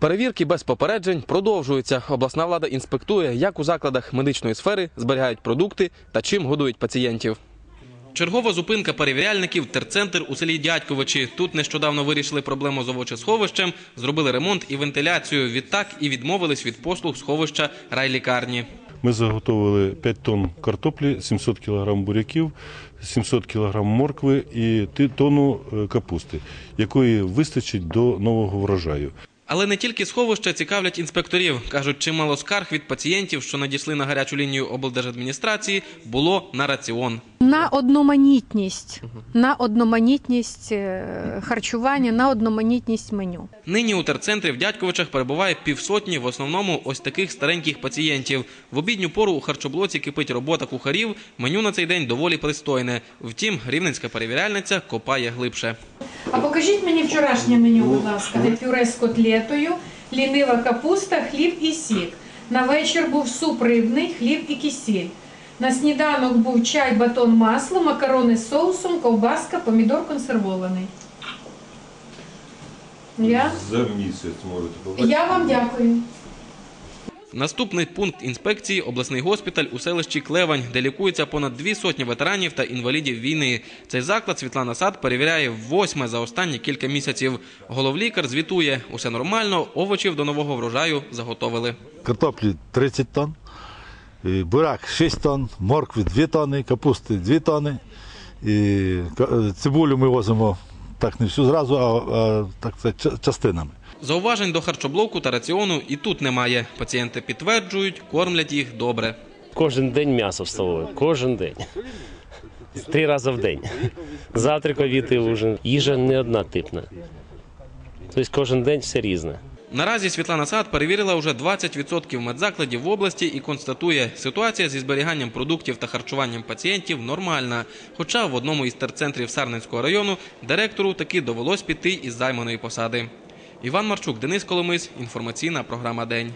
Перевірки без попереджень продовжуються. Обласна влада інспектує, як у закладах медичної сфери зберігають продукти та чим годують пацієнтів. Чергова зупинка перевіряльників терцентр у селі Дядьковичі. Тут нещодавно вирішили проблему з овочесховищем, зробили ремонт і вентиляцію. Відтак і відмовились від послуг сховища райлікарні. Ми заготовили 5 тонн картоплі, 700 кг буряків, 700 кг моркви і ти- тонну е, капусти, якої вистачить до нового врожаю. Але не тільки сховища цікавлять інспекторів. Кажуть, чимало скарг від пацієнтів, що надійшли на гарячу лінію облдержадміністрації, було на раціон. На одноманітність, на одноманітність е, харчування, на одноманітність меню. Нині у терцентрі в Дядьковичах перебуває півсотні, в основному ось таких стареньких пацієнтів. В обідню пору у харчоблоці кипить робота кухарів. Меню на цей день доволі пристойне. Втім, рівненська перевіряльниця копає глибше. А покажіть мені вчорашнє меню, будь ласка, де пюре з котлетою, лінива капуста, хліб і сік. На вечір був суп рибний, хліб і кисіль. На сніданок був чай, батон, масло, макарони з соусом, ковбаска, помідор консервований. Я? За місяць можете Я вам дякую. Наступний пункт інспекції обласний госпіталь у селищі Клевань, де лікується понад дві сотні ветеранів та інвалідів війни. Цей заклад Світлана Сад перевіряє восьме за останні кілька місяців. Головлікар звітує, усе нормально, овочів до нового врожаю заготовили. картоплі 30 тонн, бурак 6 тонн, моркви 2 тонни, капусти 2 тонни. І цибулю ми возимо так не всю зразу, а, а так це частинами. Зауважень до харчоблоку та раціону і тут немає. Пацієнти підтверджують, кормлять їх добре. Кожен день м'ясо в столовій, кожен день. Три рази в день. Завтрак, обід і ужин. Їжа не однотипна. Тобто кожен день все різне. Наразі Світлана Сад перевірила уже 20% медзакладів в області і констатує, ситуація зі зберіганням продуктів та харчуванням пацієнтів нормальна. Хоча в одному із терцентрів Сарненського району директору таки довелось піти із займаної посади. Іван Марчук, Денис Коломис, інформаційна програма День.